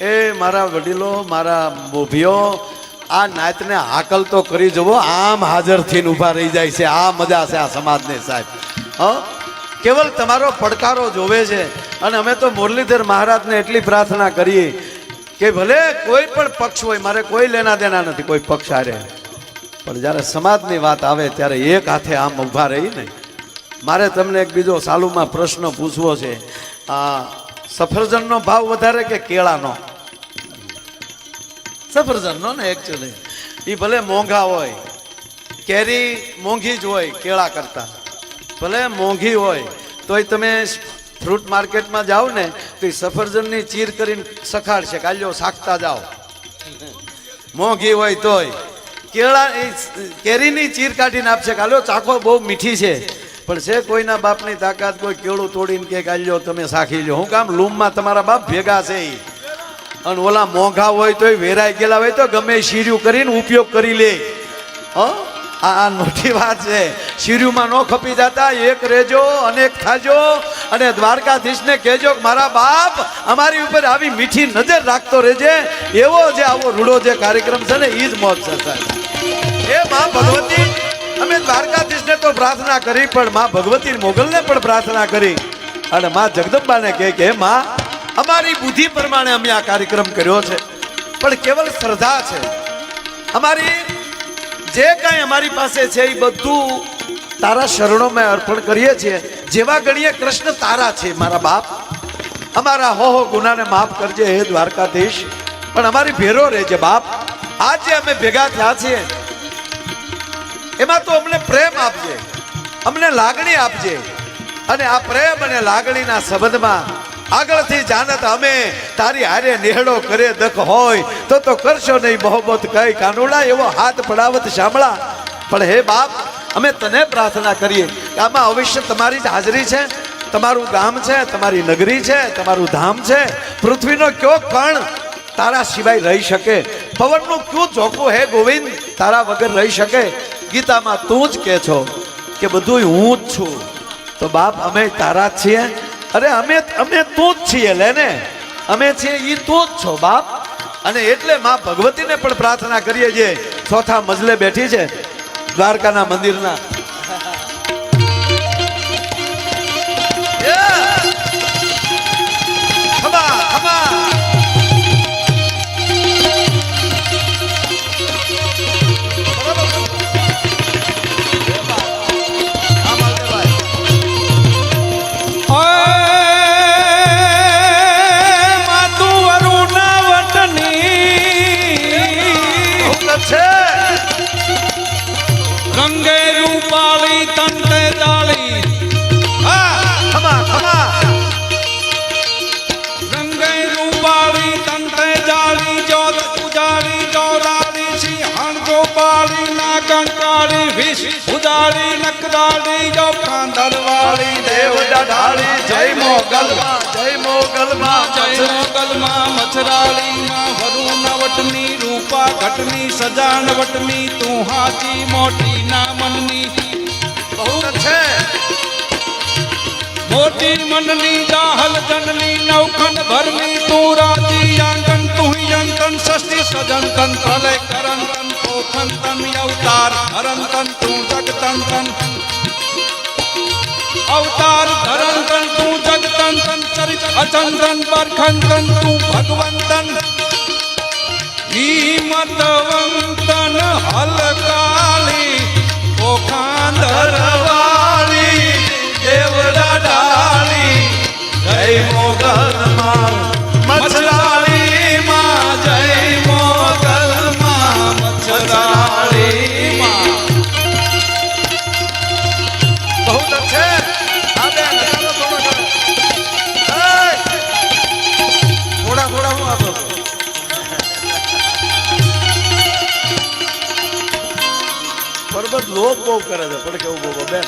એ મારા વડીલો, મારા મોભીઓ, આ નાતને હાકલ તો કરી જવો આમ હાજર થઈને ઊભા રહી જાય છે, આ મજા છે આ સમાજને સાહેબ. હ? કેવલ તમારો પડકારો જોવે છે. અને અમે તો મુરલીધર મહારાજને એટલી પ્રાર્થના કરીએ કે ભલે કોઈ પણ પક્ષ હોય, મારે કોઈ લેના દેના નથી, કોઈ પક્ષ હારે. પણ જ્યારે સમાજની વાત આવે ત્યારે એક હાથે આમ ઊભા રહી ને મારે તમને એક બીજો સાલુમાં પ્રશ્ન પૂછવો છે. આ સફરજનનો ભાવ વધારે કે કેળાનો? સફરજનનો ને એકચ્યુઅલી એ ભલે મોંઘા હોય, કેરી મોંઘી જ હોય કેળા કરતા. ભલે મોંઘી હોય, તોય તમે ફ્રૂટ માર્કેટમાં જાઓ ને, તો એ સફરજનની ચીર કરીને સખાડશે કાલ્યો શાકતા જાઓ. મોંઘી હોય તોય. કેળા કેરીની ચીર કાઢીને આપશે કાલ્યો ચાખો બહુ મીઠી છે. પણ છે કોઈના બાપની તાકાત, કોઈ કેળું તોડીને કે કાલ્યો તમે સાખી લો હું કામ લૂમમાં તમારા બાપ ભેગા છે ઈ. અને ઓલા મોંઘા હોય તો વેરાઈ ગયેલા હોય તો ગમે એ શીર્યું કરીને ઉપયોગ કરી લે. હ? આ મોટી વાત છે. શીર્યુંમાં ન ખપી જતા, એક રેજો અનેક થાજો અને દ્વારકાધીશને કહેજો કે મારા બાપ અમારી ઉપર આવી મીઠી નજર રાખતો રહેજે. એવો જે આવો રૂડો જે કાર્યક્રમ છે ને એ જ મોત છે, સાહેબ. એ મા ભગવતી, અમે દ્વારકાધીશને તો પ્રાર્થના કરી, પણ માં ભગવતી મોગલને પણ પ્રાર્થના કરી. અને માં જગદંબાને કહે કે માં, અમારી બુદ્ધિ પ્રમાણે અમે આ કાર્યક્રમ કર્યો છે. પણ કેવલ શ્રદ્ધા છે. અમારી જે કાંઈ અમારી પાસે છે એ બધું તારા શરણોમાં અર્પણ કરીએ છીએ. જેવા ગણીએ કૃષ્ણ તારા છે, મારા બાપ. અમારા હો હો ગુનાને માફ કરજે, હે દ્વારકાધીશ. પણ અમારી ભેરો રહેજે બાપ. આજે અમે ભેગા થયા છીએ. એમાં તો અમને પ્રેમ આપજે, અમને લાગણી આપજે. અને આ પ્રેમ અને લાગણીના સંબંધમાં આગળથી જાનત અમે તારી હારે નેહડો કરે દખ હોય, તો તો કરશો નહીં મોહબ્બત કઈ કાનુડા એવો હાથ પડાવત શામળા. પણ હે બાપ, અમે તને પ્રાર્થના કરીએ આમાં અવશ્ય તમારી જ હાજરી છે, તમારું ગામ છે, તમારી નગરી છે, તમારું ધામ છે. પૃથ્વીનો કયો કણ તારા સિવાય રહી શકે? પવનનું કયું ચોખ્ખું હે ગોવિંદ તારા વગર રહી શકે? ગીતામાં તું જ કે છો કે બધું હું જ છું. તો બાપ, અમે તારા છીએ. અરે, અમે અમે તું જ છીએ લેને અમે છીએ એ તું જ છો, બાપ. અને એટલે માં ભગવતીને પણ પ્રાર્થના કરીએ છીએ. ચોથા મજલે બેઠી છે. દ્વારકાના મંદિરના નકરાળી જો કાંદરવાળી દેવ દઢાળી જય મોગલ જય મોગલ જય મોગલમાં મથરાળીમાં વરુણ વટની રૂપા ઘટની સજાન વટની તું હાચી મોટી ના મનની બહુ છે મોટી મનની જાહલ જનની નવખંડ ભરની તું રાજી યંતન સજન તન પ્રલય કરંતન પોખન તન અવતાર હરંતન તું જગતન તન અવતાર ધરંતન તું જગતન તન ચરિત અચંદન પરખંતન તું ભગવંતન હિમતવંતન લોભ બહુ કરે છે. કેવું બહુ બેન.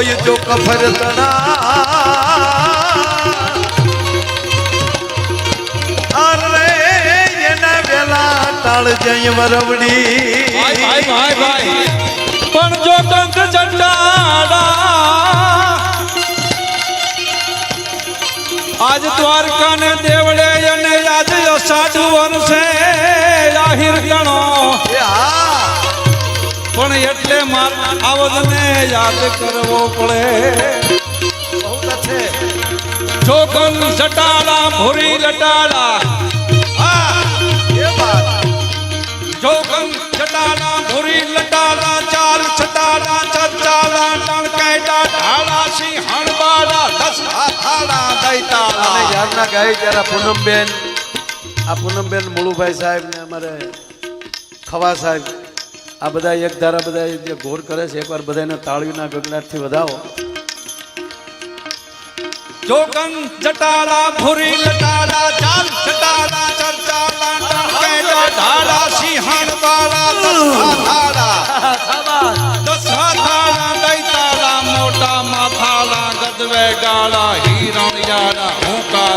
હોય જો કફર તણા અરે એના વેલા ભાઈ ભાઈ ભાઈ. પણ જો કંક ચંડાડા આજ દ્વારકા ને દેવળે અને આજ અષાઢ વર્ષે આહિર ગણો. એ હા એટલે મારા આવજને યાદ કરવો પડે. છે. જો કંક જટાળા ભૂરી લટાળા હા એ વાત. જો કંક જટાળા ભૂરી લટાળા ચાર છટાળા ચચાળા ટણકાયડા ઢાળા સિંહણ દસ હાથાળા દૈતાળા યારના ગાય જરા પૂનમબેન આ પૂનમબેન મુળુભાઈ સાહેબ ને અમારે ખવા સાહેબ આ બધા એક ધારા બધા જે ઘોર કરે છે, એકવાર બધાને તાળીના ગગડાટથી વધાવો. જોગન જટાળા ભૂરી લટાળા ચાલ છટાળા ચચાળા ટણકાયડા ઢાળા સિંહણ બાળા દસ હાથાળા દસ હાથાળા દૈતાળા મોટા માથાળા ગદવે ગાળા હીરણ યાળા હુંકારી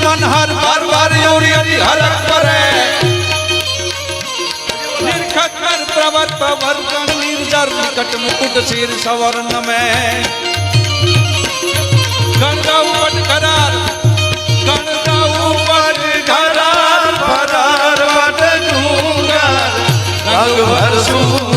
અસાર્યતિ મનહર બાર પર યુરિયતિ હર પરે નિર્ખર પ્રવર ગણ નિર્જર નિકટ મુકુટ શિર સવર્ણ મે ગંગા ઉપટ કરાર ગંગા ઉપટ કરાર ફરાર વટ ડુંગર રંગ ભર